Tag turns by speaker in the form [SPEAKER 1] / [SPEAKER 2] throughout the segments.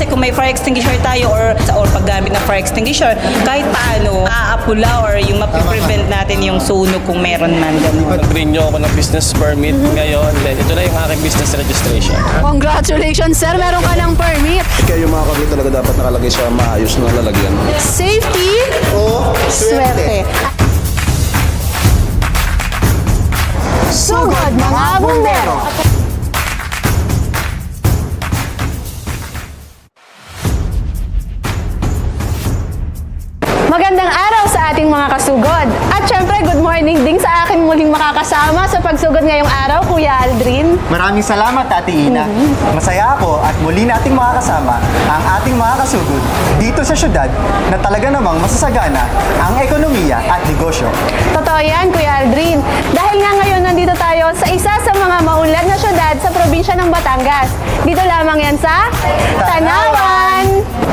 [SPEAKER 1] Kasi kung may fire extinguisher tayo or sa or paggamit ng fire extinguisher, kahit paano, maaapula or yung mapiprevent natin yung sunog kung meron man ganun.
[SPEAKER 2] Nag-renew ako ng business permit ngayon. Then, ito na yung aking business registration.
[SPEAKER 3] Congratulations, sir. Meron ka ng permit.
[SPEAKER 4] Kaya yung mga kabit talaga dapat nakalagay sa maayos na lalagyan.
[SPEAKER 3] Safety,
[SPEAKER 5] O
[SPEAKER 3] swerte. Sugod, mga bumbero. Magandang araw sa ating mga kasugod. At syempre, good morning din sa aking muling makakasama sa pagsugod ngayong araw, Kuya Aldrin.
[SPEAKER 5] Maraming salamat, Ate Ina. Masaya ako at muli nating makakasama ang ating mga kasugod dito sa syudad na talaga namang masasagana ang ekonomiya at negosyo.
[SPEAKER 3] Totoo yan, Kuya Aldrin. Dahil nga ngayon nandito tayo sa isa sa mga maunlad na syudad sa probinsya ng Batangas. Dito lamang yan sa Tanawan.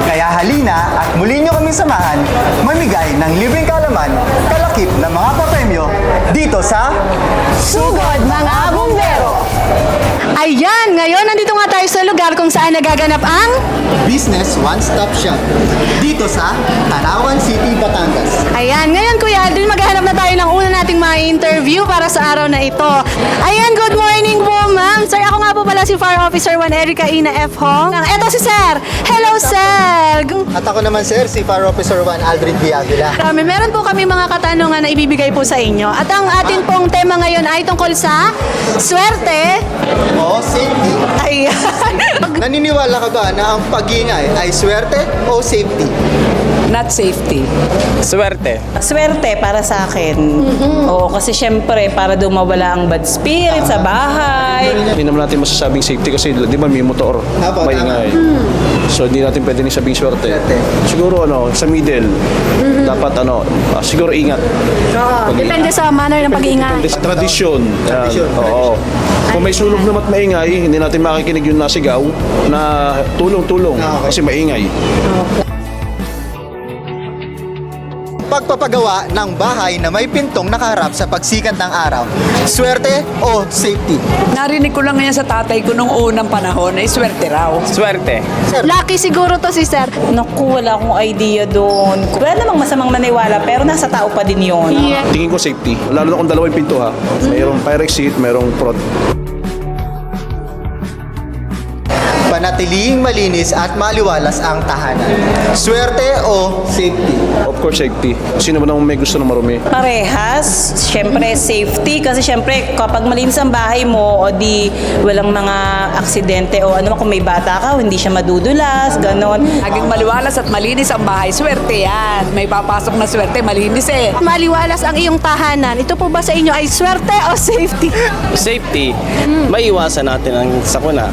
[SPEAKER 5] Kaya halina at muli nyo kaming samahan mamigay ng libreng kalaman kalakip ng mga papremyo dito sa
[SPEAKER 3] Sugod, mga bumbero. Ayan, ngayon nandito nga tayo sa lugar kung saan nagaganap ang
[SPEAKER 5] Business One Stop Shop dito sa Tanawan City, Batangas.
[SPEAKER 3] Ayan, ngayon Kuya Aldrin, maghahanap na tayo ng una nating mga interview para sa araw na ito. Ayan, good morning po ma'am. Sir, ako nga po pala si Fire Officer 1 Erica Ina F. Hong. Eto si Sir. Hello, Sir.
[SPEAKER 5] At ako naman sir, si Fire Officer 1 Aldrin Viagula.
[SPEAKER 3] Marami, meron po kami mga katanungan na ibibigay po sa inyo. At ang atin pong tema ngayon ay tungkol sa swerte.
[SPEAKER 5] O safety.
[SPEAKER 3] Ayan.
[SPEAKER 5] Naniniwala ka ba na ang pag-ingay ay swerte o safety?
[SPEAKER 6] not safety.
[SPEAKER 2] Swerte.
[SPEAKER 1] Swerte para sa akin. Oo, kasi syempre, para daw mawala ang bad spirit sa bahay.
[SPEAKER 4] Hindi naman natin masasabing safety kasi di ba may motor,
[SPEAKER 5] Apo,
[SPEAKER 4] maingay. So hindi natin pwede sabing swerte. Siguro ano, sa middle, dapat ano, ah, siguro ingat. Pag-
[SPEAKER 3] Depende sa manner ng pag-iingay.
[SPEAKER 4] Depende sa tradisyon. Yan.
[SPEAKER 5] Tradisyon,
[SPEAKER 4] Oo. Kung may sunog naman at maingay, hindi natin makikinig yung nasigaw na tulong-tulong
[SPEAKER 5] Ah, okay.
[SPEAKER 4] kasi maingay.
[SPEAKER 5] Pagpapagawa ng bahay na may pintong nakaharap sa pagsikat ng araw. Swerte o safety?
[SPEAKER 6] Narinig ko lang ngayon sa tatay ko nung unang panahon ay swerte raw.
[SPEAKER 2] Swerte.
[SPEAKER 3] Lucky siguro to si Sir.
[SPEAKER 1] Naku, wala akong idea doon. Wala namang masamang maniwala, pero nasa tao pa din yon.
[SPEAKER 3] Yeah.
[SPEAKER 4] Tingin ko safety. Lalo na kung dalawa yung pinto ha. Mayroong fire exit, mayroong prod.
[SPEAKER 5] Panatiling malinis at maliwalas ang tahanan. Swerte o safety?
[SPEAKER 4] Of course, safety. Sino ba naman may gusto na marumi?
[SPEAKER 1] Parehas, syempre safety kasi syempre kapag malinis ang bahay mo o di walang mga aksidente o ano kung may bata ka hindi siya madudulas, ganon.
[SPEAKER 6] Laging maliwalas at malinis ang bahay. Swerte yan. May papasok na swerte, malinis eh.
[SPEAKER 3] Maliwalas ang iyong tahanan. Ito po ba sa inyo ay swerte o safety?
[SPEAKER 2] Safety. Maiwasan natin ang sakuna.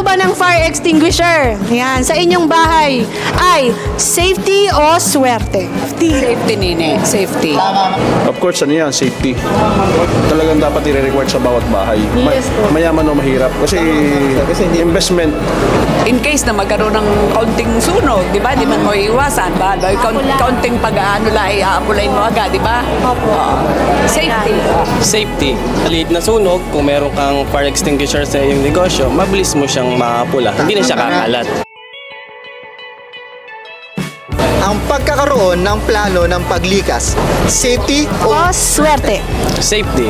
[SPEAKER 3] Po ba ng fire extinguisher? Yan, sa inyong bahay ay safety o swerte?
[SPEAKER 6] Safety nini. Safety.
[SPEAKER 4] Of course, ano yan, safety. Talagang dapat i-require sa bawat bahay. Ma-
[SPEAKER 3] Yes po.
[SPEAKER 4] mayaman o mahirap. Kasi, investment,
[SPEAKER 6] In case na magkaroon ng kaunting sunog, di ba? Di man mo iiwasan. Ba? Ba? Kaun- Kaunting pag-ano lang, iaapulain mo agad, di ba? Opo. Safety.
[SPEAKER 2] Safety. Maliit na sunog, kung meron kang fire extinguisher sa iyong negosyo, mabilis mo siyang makapula. Hindi na siya kakalat.
[SPEAKER 5] Ang pagkakaroon ng plano ng paglikas. Safety o
[SPEAKER 3] O swerte?
[SPEAKER 2] Safety.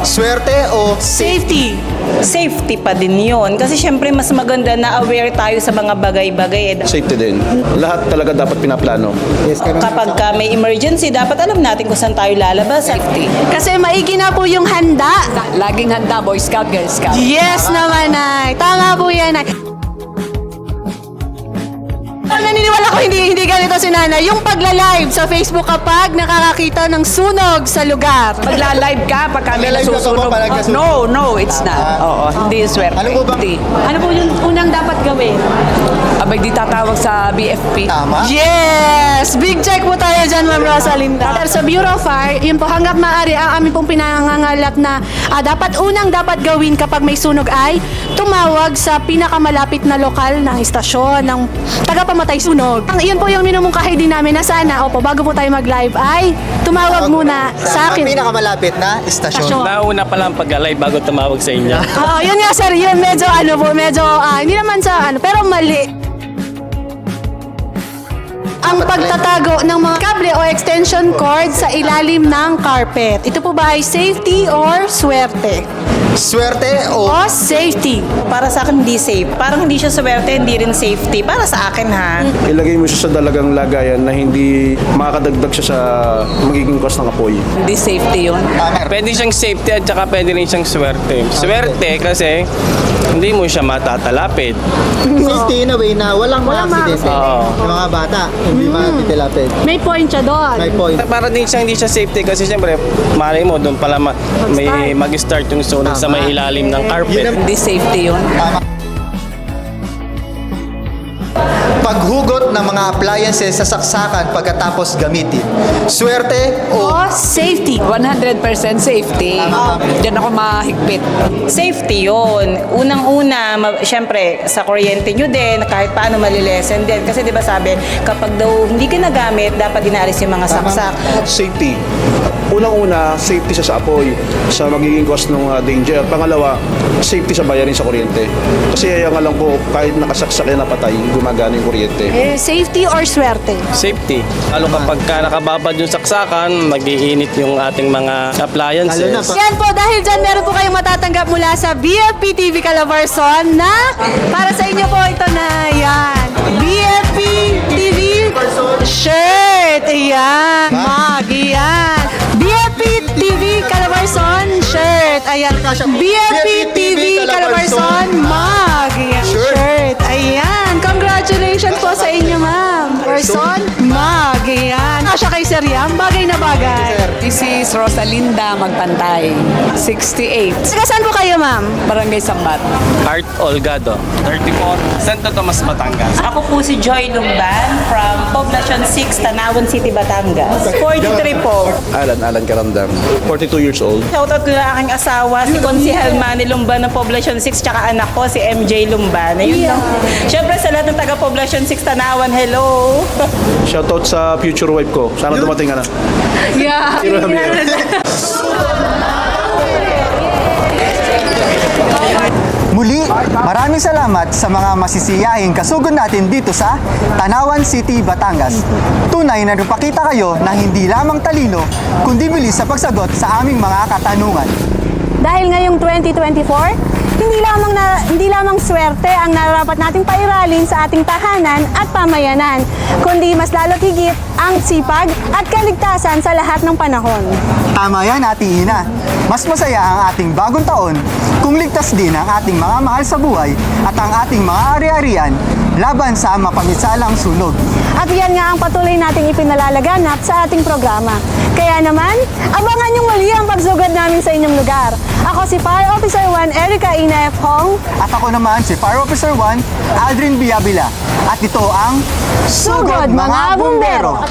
[SPEAKER 5] swerte o
[SPEAKER 1] Safety. Safety pa din yon kasi syempre mas maganda na aware tayo sa mga bagay-bagay. eh.
[SPEAKER 4] safety din. Lahat talaga dapat pinaplano.
[SPEAKER 1] Kapag ka may emergency, dapat alam natin kung saan tayo lalabas.
[SPEAKER 6] Safety.
[SPEAKER 3] Kasi maigi na po yung handa.
[SPEAKER 6] Laging handa, Boy Scout, Girl Scout.
[SPEAKER 3] Yes naman, Nay. Tama po yan, Nay. Ang naniniwala ko hindi hindi ganito si Nanay. Yung pagla-live sa Facebook kapag nakakakita ng sunog sa lugar.
[SPEAKER 6] Magla-live ka pag kami
[SPEAKER 5] Magla-live ka
[SPEAKER 6] nasusunog.
[SPEAKER 5] pag nasusunog.
[SPEAKER 6] No, no, it's not. Oo, hindi yung swerte.
[SPEAKER 5] Ano po ba?
[SPEAKER 6] Hindi.
[SPEAKER 3] Ano po yung unang dapat gawin?
[SPEAKER 6] Abay, di tatawag sa BFP.
[SPEAKER 5] Tama?
[SPEAKER 3] Yes! Big check po tayo dyan, Ma'am Rosalinda. Pero sa Bureau of Fire, yun po hanggat maaari ang amin pong pinangangalat na ah, dapat unang dapat gawin kapag may sunog ay tumawag sa pinakamalapit na lokal ng istasyon ng tagapamatay sunog. Ang iyon po yung minumungkahi din namin na sana, opo, bago po tayo mag-live ay tumawag muna sa akin.
[SPEAKER 5] Ang pinakamalapit na istasyon.
[SPEAKER 3] Istasyon.
[SPEAKER 2] Nauna pa lang pag-alive bago tumawag sa inyo.
[SPEAKER 3] Oo, yun nga sir, yun medyo ano po, medyo ah, hindi naman sa ano, pero mali. Ang pagtatago ng mga kable o extension cord sa ilalim ng carpet. Ito po ba ay safety or swerte?
[SPEAKER 5] Swerte o
[SPEAKER 3] O safety.
[SPEAKER 1] Para sa akin, hindi safe. Parang hindi siya swerte, hindi rin safety. Para sa akin, ha?
[SPEAKER 4] Ilagay mo siya sa dalagang lagayan na hindi makakadagdag siya sa magiging cause ng apoy.
[SPEAKER 6] Hindi safety yun.
[SPEAKER 2] Pwede siyang safety at saka pwede rin siyang swerte. Swerte kasi hindi mo siya matatalapid.
[SPEAKER 5] Safety in a way na walang mga aksidente.
[SPEAKER 2] Oo.
[SPEAKER 5] Yung mga bata, hindi matitilapid.
[SPEAKER 3] May point siya doon.
[SPEAKER 5] May point.
[SPEAKER 2] Para din siyang hindi siya safety kasi siyempre, malay mo, doon pala ma- may mag-start yung sunog sa may ilalim ng carpet.
[SPEAKER 6] Hindi safety yun.
[SPEAKER 5] Paghugot ng mga appliances sa saksakan pagkatapos gamitin. Swerte o
[SPEAKER 3] O safety.
[SPEAKER 6] 100% safety. Diyan ako mahigpit.
[SPEAKER 1] Safety yon Unang-una, ma- syempre, sa kuryente nyo din, kahit paano malilesen din. Kasi di ba sabi, kapag daw hindi ka nagamit, dapat inaalis yung mga saksak.
[SPEAKER 4] Safety. Unang-una, safety siya sa apoy, sa magiging cause ng uh, danger. Pangalawa, safety sa bayarin sa kuryente. Kasi yan nga lang po, kahit nakasaksak yan na patay, gumagana yung kuryente.
[SPEAKER 3] Eh, safety or swerte?
[SPEAKER 2] Safety. Lalo kapag ka nakababad yung saksakan, mag-iinit yung ating mga appliances.
[SPEAKER 5] Lalo na
[SPEAKER 3] Yan po, dahil dyan meron po kayong matatanggap mula sa BFP TV Calabarzon na para sa inyo po ito na yan. BFP shirt. Ayan. BFP TV Calabarzon mag. Ayan. Shirt. Ayan. Congratulations po sa inyo, ma'am. Person mag. Ayan. Kasya kay Sir Yam. Bagay.
[SPEAKER 6] This is Rosalinda Magpantay. 68.
[SPEAKER 3] Taga saan po kayo, ma'am?
[SPEAKER 6] Barangay Sambat.
[SPEAKER 2] Art Olgado, 34, Santo Tomas, Batangas.
[SPEAKER 1] Ako po si Joy Lumban from Poblacion 6, Tanawan City, Batangas. 43 po.
[SPEAKER 4] Alan, Alan Karamdam, 42 years old.
[SPEAKER 1] Shoutout ko na aking asawa, si Konsihal Manny Lumban ng Poblacion 6, tsaka anak ko, si MJ Lumban. Ayun lang. Siyempre sa lahat ng taga Poblacion 6, Tanawan, hello!
[SPEAKER 4] Shoutout sa future wife ko. Sana dumating ka na.
[SPEAKER 3] Yeah.
[SPEAKER 5] Muli, maraming salamat sa mga masisiyahing kasugod natin dito sa Tanawan City, Batangas. Tunay na napakita kayo na hindi lamang talino, kundi bilis sa pagsagot sa aming mga katanungan.
[SPEAKER 3] Dahil ngayong 2024, hindi lamang na hindi lamang swerte ang nararapat nating pairalin sa ating tahanan at pamayanan, kundi mas lalo't higit ang sipag at kaligtasan sa lahat ng panahon.
[SPEAKER 5] Tama yan, Ate Ina. Mas masaya ang ating bagong taon kung ligtas din ang ating mga mahal sa buhay at ang ating mga ari-arian laban sa mapamisalang sunog.
[SPEAKER 3] At yan nga ang patuloy nating ipinalalaganap sa ating programa. Kaya naman, abangan yung muli ang pagsugod namin sa inyong lugar. Ako si Fire Officer 1 Erica Ina F. Hong.
[SPEAKER 5] At ako naman si Fire Officer 1, Aldrin Biabila. At ito ang
[SPEAKER 3] Sugod mga bumbero!